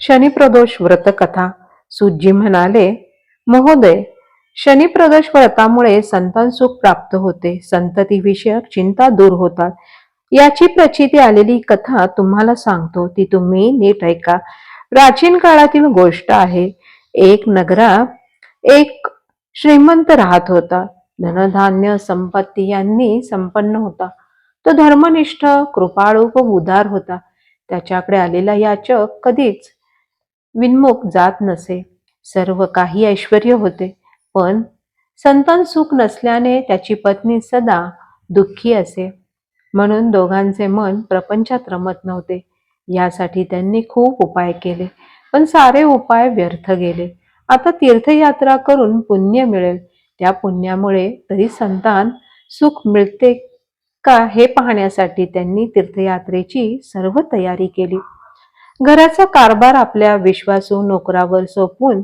शनिप्रदोष व्रतकथा सुजी म्हणाले महोदय शनिप्रदोष व्रतामुळे संतान सुख प्राप्त होते. संततीविषयक चिंता दूर होतात. याची प्रचिती आलेली कथा तुम्हाला सांगतो. ती तुम्ही नीट ऐका. प्राचीन काळातील गोष्ट आहे. एक नगरा एक श्रीमंत राहत होता. धनधान्य संपत्ती यांनी संपन्न होता. तो धर्मनिष्ठ कृपाळू व उदार होता. त्याच्याकडे आलेला याचक कधीच विनमुख जात नसे. सर्व काही ऐश्वर होते. पण संतान सुख नसल्याने त्याची पत्नी सदा दुःखी असे. म्हणून दोघांचे मन प्रपंचात रमत नव्हते. यासाठी त्यांनी खूप उपाय केले. पण सारे उपाय व्यर्थ गेले. आता तीर्थयात्रा करून पुण्य मिळेल. त्या पुण्यामुळे तरी संतान सुख मिळते का हे पाहण्यासाठी त्यांनी तीर्थयात्रेची सर्व तयारी केली. घराचा कारभार आपल्या विश्वासू नोकरावर सोपवून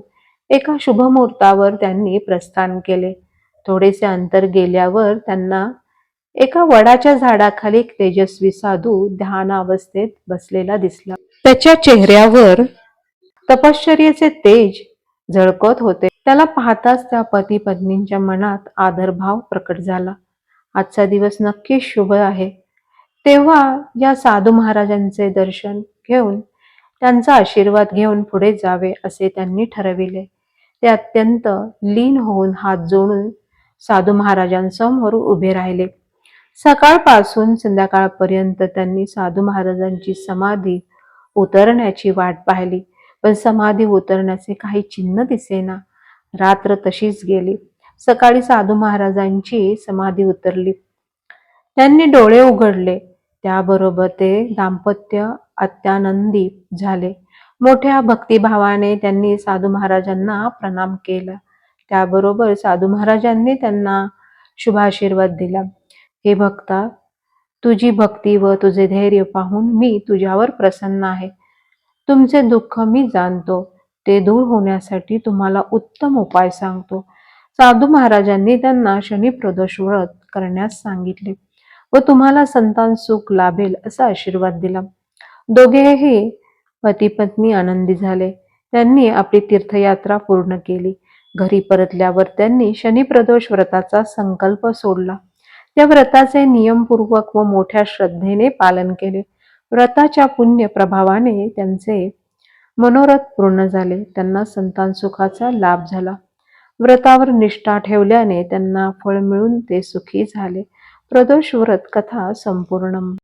एका शुभमुहूर्तावर त्यांनी प्रस्थान केले. थोडेसे अंतर गेल्यावर त्यांना एका वडाच्या झाडाखाली एक तेजस्वी साधू ध्यानावस्थेत बसलेला दिसला. त्याच्या चेहऱ्यावर तपश्चर्याचे तेज झळकत होते. त्याला पाहताच त्या पती पत्नींच्या मनात आदरभाव प्रकट झाला. आजचा दिवस नक्कीच शुभ आहे. तेव्हा या साधू महाराजांचे दर्शन घेऊन त्यांचा आशीर्वाद घेऊन पुढे जावे असे त्यांनी ठरविले. ते अत्यंत लीन होऊन हात जोडून साधू महाराजांसमोर उभे राहिले. सकाळपासून संध्याकाळपर्यंत त्यांनी साधू महाराजांची समाधी उतरण्याची वाट पाहिली. पण समाधी उतरण्याचे काही चिन्ह दिसेना. रात्र तशीच गेली. सकाळी साधू महाराजांची समाधी उतरली. त्यांनी डोळे उघडले. त्याबरोबर ते दाम्पत्य अत्यानंदी झाले. मोठ्या भक्तिभावाने त्यांनी साधू महाराजांना प्रणाम केला. त्याबरोबर साधू महाराजांनी त्यांना शुभाशीर्वाद दिला. हे भक्ता तुझी भक्ती व तुझे धैर्य पाहून मी तुझ्यावर प्रसन्न आहे. तुमचे दुःख मी जाणतो. ते दूर होण्यासाठी तुम्हाला उत्तम उपाय सांगतो. साधू महाराजांनी त्यांना शनी प्रदोष व्रत करण्यास सांगितले व तुम्हाला संतान सुख लाभेल असा आशीर्वाद दिला. दोघेही पती पत्नी आनंदी झाले. त्यांनी आपली तीर्थयात्रा पूर्ण केली. घरी परतल्यावर त्यांनी शनिप्रदोष व्रताचा संकल्प सोडला. त्या व्रताचे नियमपूर्वक व मोठ्या श्रद्धेने पालन केले. व्रताच्या पुण्य प्रभावाने त्यांचे मनोरथ पूर्ण झाले. त्यांना संतान सुखाचा लाभ झाला. व्रतावर निष्ठा ठेवल्याने त्यांना फळ मिळून ते सुखी झाले. प्रदोष व्रत कथा संपूर्ण